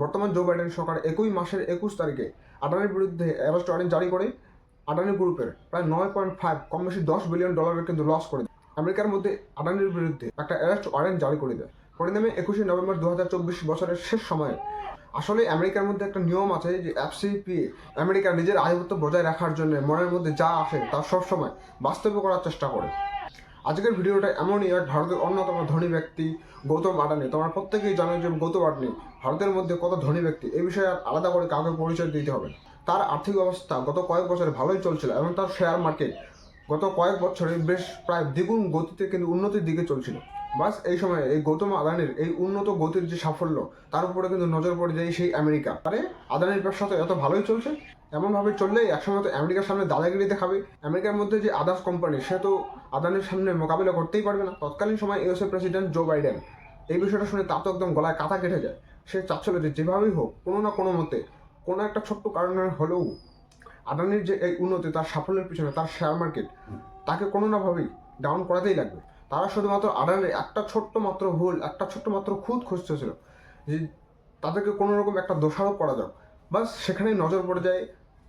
বর্তমান Joe Biden সরকার একই মাসের একুশ তারিখে আদানির বিরুদ্ধে অ্যারেস্ট ওয়ারেন্ট জারি করে আদানি গ্রুপের প্রায় নয় পয়েন্ট ফাইভ কম বেশি দশ বিলিয়ন ডলারের কিন্তু লস করে দেয়। আমেরিকার মধ্যে আদানির বিরুদ্ধে একটা অ্যারেস্ট ওয়ারেন্ট জারি করে দেয়। পরিণামে একুশে নভেম্বর দু হাজার চব্বিশ বছরের শেষ সময়ে আসলে আমেরিকার মধ্যে একটা নিয়ম আছে যে এফসিপিএ আমেরিকা নিজের আধিপত্য বজায় রাখার জন্য মনের মধ্যে যা আসে তা সবসময় বাস্তবে করার চেষ্টা করে। আজকের ভিডিওটা এমনই এক ভারতের অন্যতম ধনী ব্যক্তি গৌতম আদানি তোমার প্রত্যেকেই জানো যে গৌতম আদানি ভারতের মধ্যে কত ধনী ব্যক্তি এই বিষয়ে আর আলাদা করে কাউকে পরিচয় দিতে হবে তার আর্থিক অবস্থা গত কয়েক বছরে ভালোই চলছিল এবং তার শেয়ার মার্কেট গত কয়েক বছরে বেশ প্রায় দ্বিগুণ গতিতে কিন্তু উন্নতির দিকে চলছিল। বাস এই সময়ে এই গৌতম আদানির এই উন্নত গতির যে সাফল্য, তার উপরে কিন্তু নজর পড়ে যায় সেই আমেরিকা। আরে আদানির ব্যবসা তো এত ভালোই চলছে? এমনভাবে চললেই একসময় তো আমেরিকার সামনে দাদাগিরি দেখাবে আমেরিকার মধ্যে যে আদার্স কোম্পানি, সে তো আদানির সামনে মোকাবিলা করতেই পারবে না। তৎকালীন সময় ইউএসএ প্রেসিডেন্ট জো বাইডেন এই বিষয়টা শুনে তার তো একদম গলায় কাঁথা কেটে যায়। সে চাচ্ছিল যে যেভাবেই হোক, কোনো না কোনো মতে, কোনো একটা ছোট্ট কারণে হলেও আদানির যে এই উন্নতি, তার সাফল্যের পিছনে, তার শেয়ার মার্কেট তাকে কোনো না ভাবেই ডাউন করাতেই লাগবে। তারা শুধুমাত্র আদানির একটা ছোট্ট মাত্র ভুল, একটা ছোট্ট মাত্র খুঁত খুঁজতেছিল যে তাদেরকে কোনো রকম একটা দোষারোপ করা যাক। বাস সেখানে নজর পড়ে যায়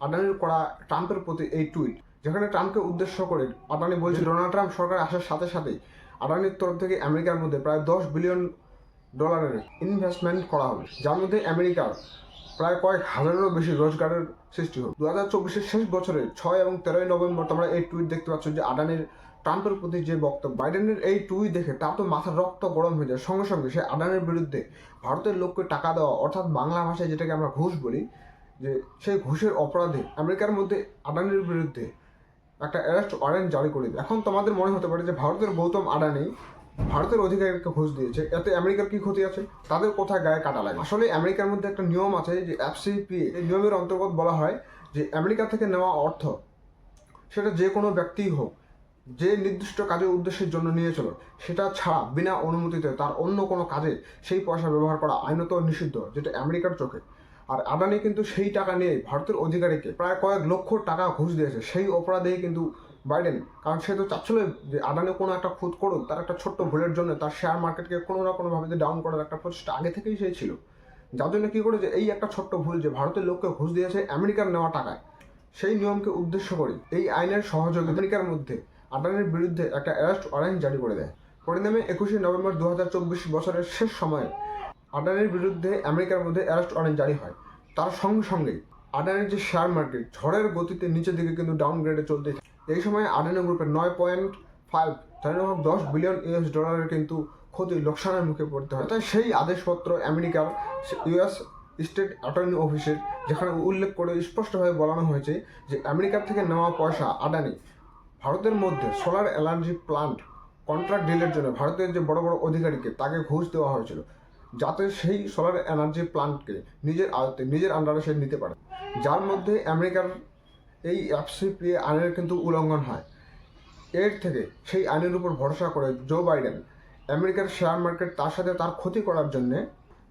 আদানির করা ট্রাম্পের প্রতি এই টুইট যেখানে ট্রাম্পকে উদ্দেশ্য করে আদানি বলছে, ডোনাল্ড ট্রাম্প সরকার আসার সাথে সাথেই আদানির তরফ থেকে আমেরিকার মধ্যে প্রায় দশ বিলিয়ন ডলারের ইনভেস্টমেন্ট করা হবে। যার মধ্যে আমেরিকার প্রায় কয়েক হাজারেরও বেশি রোজগারের সৃষ্টি হবে। দু হাজার চব্বিশের শেষ বছরে ছয় এবং তেরোই নভেম্বর তোমরা এই টুইট দেখতে পাচ্ছ যে আদানির ট্রাম্পের প্রতি যে বক্তব্য, বাইডেনের এই টুই দেখে তা তো মাথার রক্ত গরম হয়ে যায়। সঙ্গে সঙ্গে সে আদানের বিরুদ্ধে ভারতের লোককে টাকা দেওয়া, অর্থাৎ বাংলা ভাষায় যেটাকে আমরা ঘুষ বলি, যে সেই ঘুষের অপরাধে আমেরিকার মধ্যে আদানির বিরুদ্ধে একটা অ্যারেস্ট ওয়ারেন্ট জারি করে এখন তোমাদের মনে হতে পারে যে ভারতের গৌতম আদানি ভারতের অধিকারীকে ঘুষ দিয়েছে। এতে আমেরিকার কি ক্ষতি আছে? তাদের কোথায় গায়ে কাটা লাগে? আসলে আমেরিকার মধ্যে একটা নিয়ম আছে যে এফসিপিএ এই নিয়মের অন্তর্গত বলা হয় যে আমেরিকা থেকে নেওয়া অর্থ সেটা যে কোনো ব্যক্তিই হোক যে নির্দিষ্ট কাজের উদ্দেশ্যের জন্য নিয়েছিল, সেটা ছাড়া বিনা অনুমতিতে তার অন্য কোনো কাজে সেই পয়সা ব্যবহার করা আইনত নিষিদ্ধ, যেটা আমেরিকার চোখে। আর আদানি কিন্তু সেই টাকা নিয়ে ভারতের অধিকারীকে প্রায় কয়েক লক্ষ টাকা ঘুষ দিয়েছে। সেই অপরাধেই কিন্তু বাইডেন, কারণ সে তো চাচ্ছিল যে আদানি কোনো একটা খুদ করুক, তার একটা ছোট্ট ভুলের জন্য তার শেয়ার মার্কেটকে কোনো না কোনোভাবে যে ডাউন করার একটা প্রচেষ্টা আগে থেকেই সেই ছিল। যার জন্য কী করেছে? এই একটা ছোট্ট ভুল যে ভারতের লোককে ঘুষ দিয়েছে আমেরিকার নেওয়া টাকায়, সেই নিয়মকে উদ্দেশ্য করে এই আইনের সহযোগী আমেরিকার মধ্যে আদানির বিরুদ্ধে একটা অ্যারেস্ট ওয়ারেন্ট জারি করে দেয়। পরিণামে একুশে নভেম্বর দু হাজার চব্বিশ বছরের শেষ সময়ে। আদানির বিরুদ্ধে আমেরিকার মধ্যে অ্যারেস্ট ওয়ারেন্ট জারি হয়। তার সঙ্গে সঙ্গেই আদানির যে শেয়ার মার্কেট ঝড়ের গতিতে নিচের দিকে কিন্তু ডাউনগ্রেডে চলতে এই সময় আদানি গ্রুপের নয় পয়েন্ট ফাইভ হোক দশ বিলিয়ন ইউএস ডলারের কিন্তু ক্ষতি লোকসানের মুখে পড়তে হয়। তাই সেই আদেশপত্র আমেরিকার ইউএস স্টেট অ্যাটর্নি অফিসের যেখানে উল্লেখ করে স্পষ্টভাবে বলানো হয়েছে যে, আমেরিকার থেকে নেওয়া পয়সা আদানি ভারতের মধ্যে সোলার এনার্জি প্লান্ট কন্ট্রাক্ট ডিলের জন্য ভারতের যে বড় বড় অধিকারীকে তাকে ঘুষ দেওয়া হয়েছিল, যাতে সেই সোলার এনার্জি প্লান্টকে নিজের আয়ত্তে, নিজের আন্ডারে সে নিতে পারে। যার মধ্যে আমেরিকার এই এফসিপিএ আইনের কিন্তু উল্লঙ্ঘন হয়। এর থেকে সেই আইনের উপর ভরসা করে জো বাইডেন আমেরিকার শেয়ার মার্কেট তার সাথে তার ক্ষতি করার জন্যে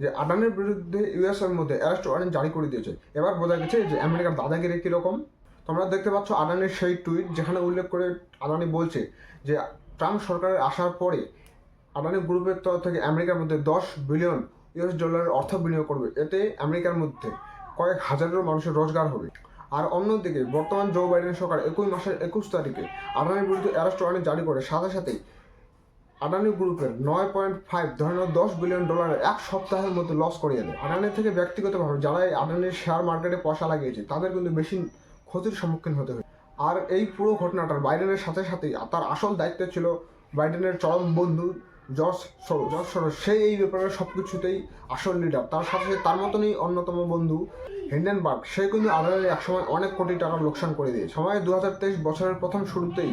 যে আডানের বিরুদ্ধে ইউএস এর মধ্যে অ্যারেস্ট ওয়ারেন্ট জারি করে দিয়েছে। এবার বোঝা গেছে যে আমেরিকার দাদাগিরি কীরকম? তোমরা দেখতে পাচ্ছ আদানির সেই টুইট, যেখানে উল্লেখ করে আদানি বলছে যে, ট্রাম্প সরকারের আসার পরে আদানি গ্রুপের তরফ থেকে আমেরিকার মধ্যে দশ বিলিয়ন ইউএস ডলারের অর্থ বিনিয়োগ করবে। এতে আমেরিকার মধ্যে কয়েক হাজারেরও মানুষের রোজগার হবে। আর অন্যদিকে, বর্তমান জো বাইডেন সরকার একই মাসের একুশ তারিখে আদানির বিরুদ্ধে অ্যারেস্ট ওয়ারেন্ট জারি করে। সাথে সাথেই আদানি গ্রুপের নয় পয়েন্ট ফাইভ ধরনের দশ বিলিয়ন ডলারের এক সপ্তাহের মধ্যে লস করিয়ে দেয়। আদানি থেকে ব্যক্তিগতভাবে যারা এই আদানির শেয়ার মার্কেটে পয়সা লাগিয়েছে, তাদের কিন্তু বেশি ক্ষতির সম্মুখীন হতে হয়। আর এই পুরো ঘটনাটার বাইডেনের সাথে সাথেই তার আসল দায়িত্ব ছিল বাইডেনের চরম বন্ধু জর্জ সরোজ জর্জ সরোজ সেই এই ব্যাপারে সব কিছুতেই আসল লিডার তার সাথে তার মতনই অন্যতম বন্ধু হিন্ডেনবার্গ। সে কিন্তু আদানের একসময় অনেক কোটি টাকার লোকসান করে দিয়ে সময় দু হাজার তেইশ বছরের প্রথম শুরুতেই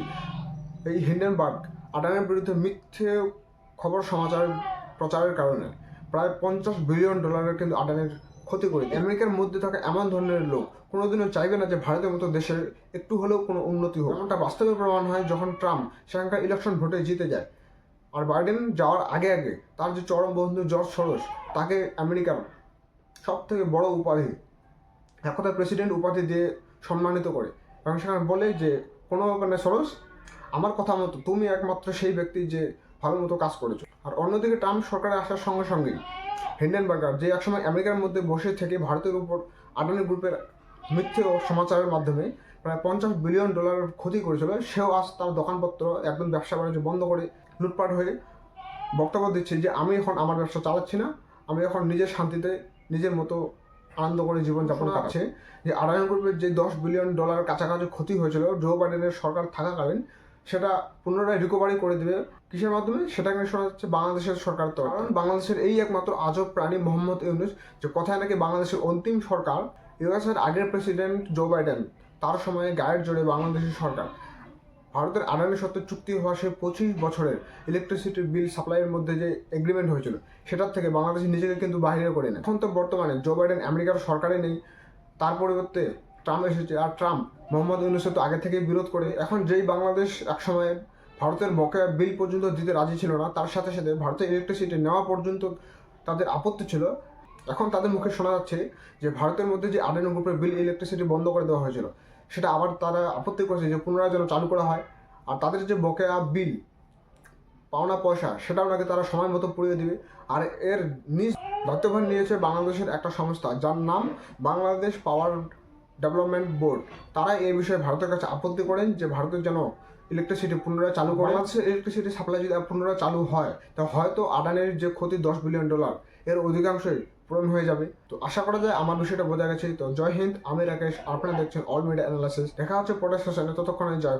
এই হিন্ডেনবার্গ আডানের বিরুদ্ধে মিথ্যে খবর সমাচার প্রচারের কারণে প্রায় পঞ্চাশ বিলিয়ন ডলারের কিন্তু আদানের ক্ষতি করে। আমেরিকার মধ্যে থাকা এমন ধরনের লোক কোনোদিনও চাইবে না যে ভারতের মতো দেশের একটু হলেও কোনো উন্নতি হোক। এমনটা বাস্তবে প্রমাণ হয় যখন ট্রাম্প সেখানকার ইলেকশন ভোটে জিতে যায়। আর বাইডেন যাওয়ার আগে আগে তার যে চরম বন্ধু জর্জ সরোস তাকে আমেরিকার সব থেকে বড় উপাধি এক প্রেসিডেন্ট উপাধি দিয়ে সম্মানিত করে। এবং সেখানে বলে যে, কোনো মানে সরোস আমার কথা মতো তুমি একমাত্র সেই ব্যক্তি যে ভালো মতো কাজ করেছ। আর অন্যদিকে ট্রাম্প সরকারে আসার সঙ্গে সঙ্গেই হিন্ডেনবার্গার যে একসময় আমেরিকার মধ্যে বসে থেকে ভারতের উপর আদানি গ্রুপের মিথ্যে ও সমাচারের মাধ্যমে প্রায় পঞ্চাশ বিলিয়ন ডলারের ক্ষতি করেছিল সেও আজ তার দোকানপত্র একদম ব্যবসা বাণিজ্য বন্ধ করে লুটপাট হয়ে বক্তব্য দিচ্ছে যে আমি এখন আমার ব্যবসা চালাচ্ছি না আমি এখন নিজের শান্তিতে নিজের মতো আনন্দ করে জীবনযাপন কাটছে। যে আদানি গ্রুপের যে দশ বিলিয়ন ডলার কাছাকাছি ক্ষতি হয়েছিল জো বাইডেনের সরকার থাকাকালীন সেটা পুনরায় রিকভারি করে দেবে। কিসের মাধ্যমে? সেটা কিন্তু শোনা যাচ্ছে বাংলাদেশের সরকার তো কারণ বাংলাদেশের এই একমাত্র আজব প্রাণী মোহাম্মদ ইউনুস, যে কথায় নাকি বাংলাদেশের অন্তিম সরকার ইউএসের আগের প্রেসিডেন্ট জো বাইডেন, তার সময়ে গায়ের জোরে বাংলাদেশের সরকার। ভারতের আদানি সত্ত্বে চুক্তি হওয়া সেই পঁচিশ বছরের ইলেকট্রিসিটি বিল সাপ্লাইয়ের মধ্যে যে এগ্রিমেন্ট হয়েছিল, সেটার থেকে বাংলাদেশ নিজেকে কিন্তু বাইরে করে নেয়। এখন তো বর্তমানে জো বাইডেন আমেরিকার সরকারে নেই। তার পরিবর্তে ট্রাম্প এসেছে, আর ট্রাম্প মোহাম্মদ ইউনুসের তো আগে থেকেই বিরোধ করে। এখন যেই বাংলাদেশ একসময় ভারতের বকেয়া বিল পর্যন্ত দিতে রাজি ছিল না, তার সাথে সাথে ভারতের ইলেকট্রিসিটি নেওয়া পর্যন্ত তাদের আপত্তি ছিল। এখন তাদের মুখে শোনা যাচ্ছে যে ভারতের মধ্যে যে আদানি গ্রুপের বিল ইলেকট্রিসিটি বন্ধ করে দেওয়া হয়েছিল, সেটা আবার তারা আপত্তি করেছে যে পুনরায় যেন চালু করা হয়। আর তাদের যে বকেয়া বিল, পাওনা পয়সা, সেটাও নাকি তারা সময় মতো পুড়িয়ে দিবে। আর এর নিজ দায়িত্বভার নিয়েছে বাংলাদেশের একটা সংস্থা, যার নাম বাংলাদেশ পাওয়ার ডেভেলপমেন্ট বোর্ড তারা এই বিষয়ে ভারতের কাছে আপত্তি করেন যে ভারতের যেন ইলেকট্রিসিটি পুনরায় চালু করে। বাংলাদেশের ইলেকট্রিসিটি সাপ্লাই যদি পুনরায় চালু হয়, তা হয়তো আদানির যে ক্ষতি দশ বিলিয়ন ডলার এর অধিকাংশই পূরণ হয়ে যাবে। তো আশা করা যায় আমার বিষয়টা বোঝা গেছে। তো জয় হিন্দ, আমি রাকেশ, আপনারা দেখছেন অল মিডিয়া অ্যানালাইসিস দেখা হচ্ছে পরের সেশনে ততক্ষণে জয়